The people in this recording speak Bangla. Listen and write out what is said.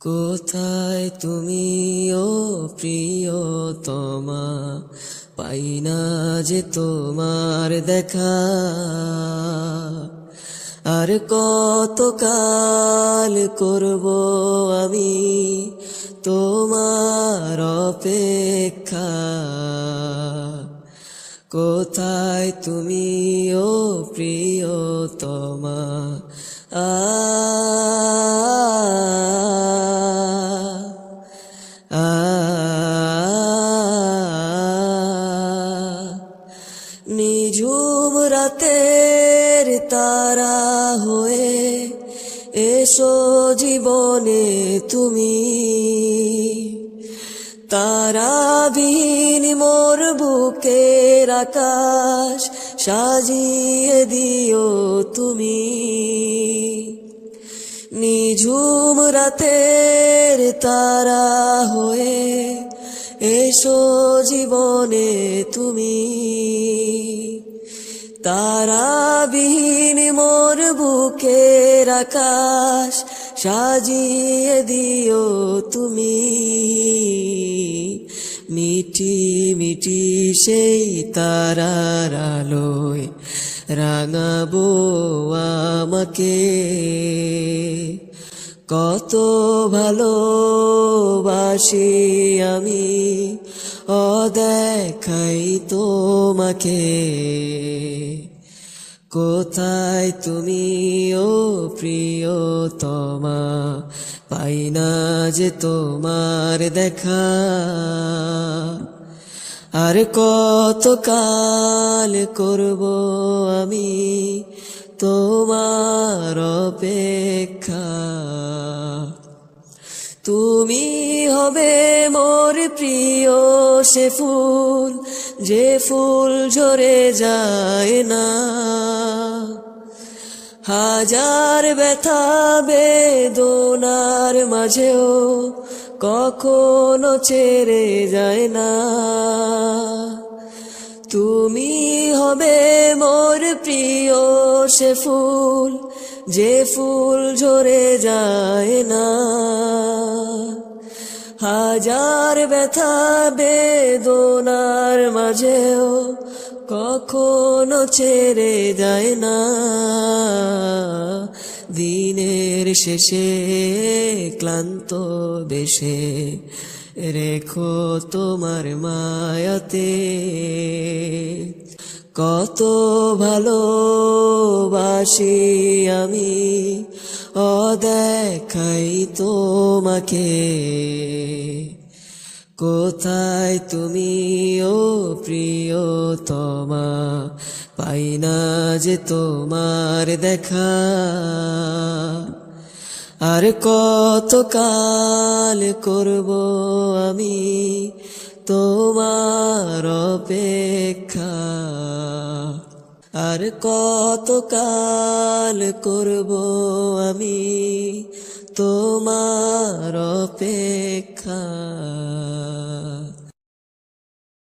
কোথায় তুমি ও প্রিয়তমা? পাই না যে তোমার দেখা। আর কত কাল করব আমি তোমার অপেক্ষা? কোথায় তুমি ও প্রিয়তমা? আ আ রাতের তারা হয়ে এসো জীবনে তুমি। তারা তারাবিহীন মোর বুকের আকাশ সাজিয়ে দিও তুমি। নিঝুম রাতের তারা হয়ে এসো জীবনে তুমি। তারাবিহীন মোর বুকের আকাশ সাজিয়ে দিও তুমি। মিটি মিটি সেই তারার আলোয় রাঙাবো আমাকে। কত ভালোবাসি আমি অদেখাই তোমাকে। কোথায় তুমি, ও প্রিয়তমা? পাই না যে তোমার দেখা। আর কত কাল করব আমি তোমার অপেক্ষা? তুমি হবে মোর প্রিয় সে ফুল, যে ফুল ঝরে যায় না। হাজার ব্যথা বেদনার মাঝেও কখনো ছেড়ে যায় না। তুমি হবে মোর প্রিয় সে ফুল যে ফুল ঝরে যায় না, হাজার ব্যথা বেদনার মাঝেও কখনো ছেড়ে যায় না। দিনের শেষে ক্লান্ত বেশে রেখো তোমার মায়াতে, কত ভালোবাসি আমি। অদেখাই তোমাকে। কোথায় তুমি, ও প্রিয়তমা? পাই না যে তোমার দেখা। আর কত কাল করব আমি তোমার অপেক্ষা? আর কত কাল করব আমি তোমার অপেক্ষা?